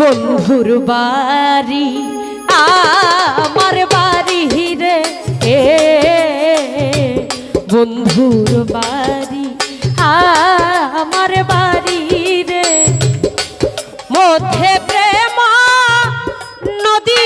বন্ধুর বাড়ি আমার বাড়ি রে। এ বন্ধুর বাড়ি আমার বাড়ি রে। মধ্যে প্রেম নদী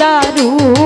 দারু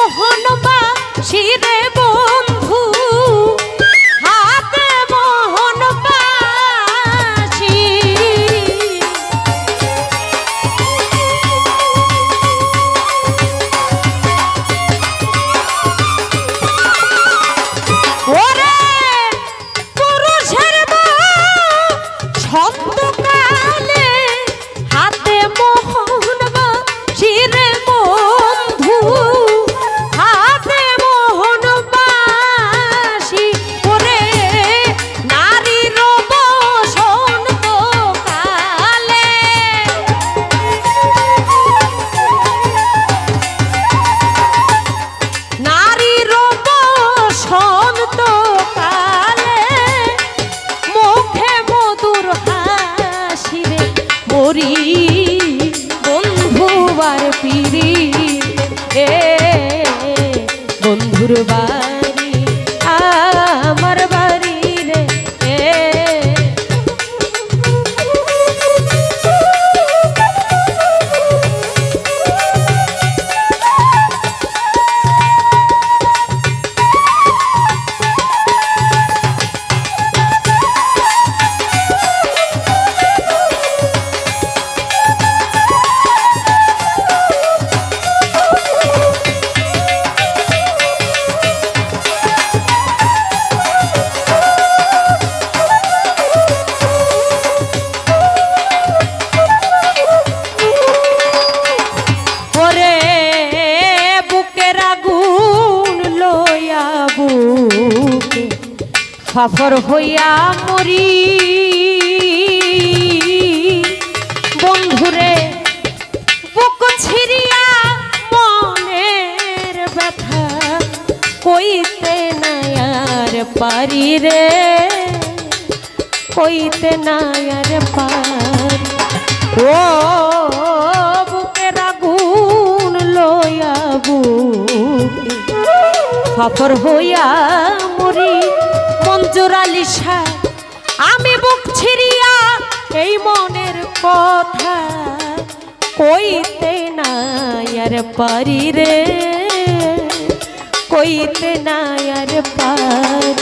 মোহন বা শিরে বন্ধুর বাড়ি ফাফর হইয়া মরি। বন্ধুরে, বুক ছিড়িয়া মনের ব্যথা কইতে নায়ার পারি রে। কইতে নায়ার পারি। ও বুকের আগুন লইয়া বুকে। হইয়া মরি। মঞ্জুর আলী আমি বুক ছিড়িয়া এই মনের কথা কইতে না আর পারি রে, কইতে না আর পারি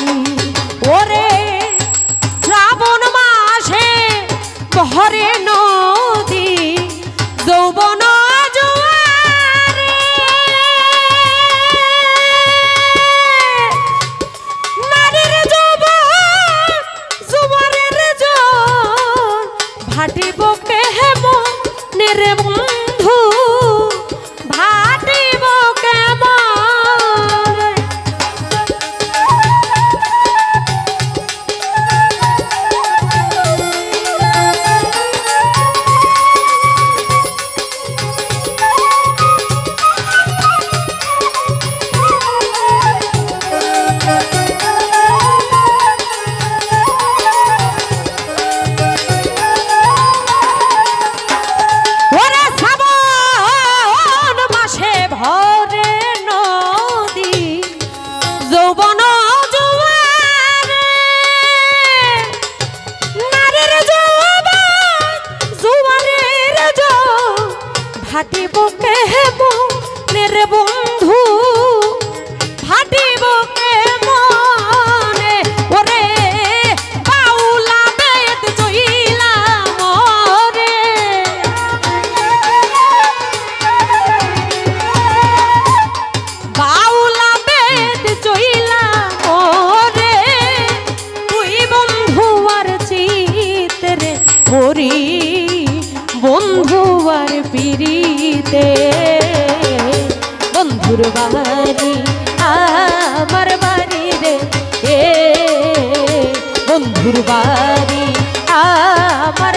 ভাটিব কেহেম নেরে বন্ধু। যৌবন বন্ধু পিড়িতে বন্ধুর বাড়ি আমার বাড়ি রে এ বন্ধুর বাড়ি আমার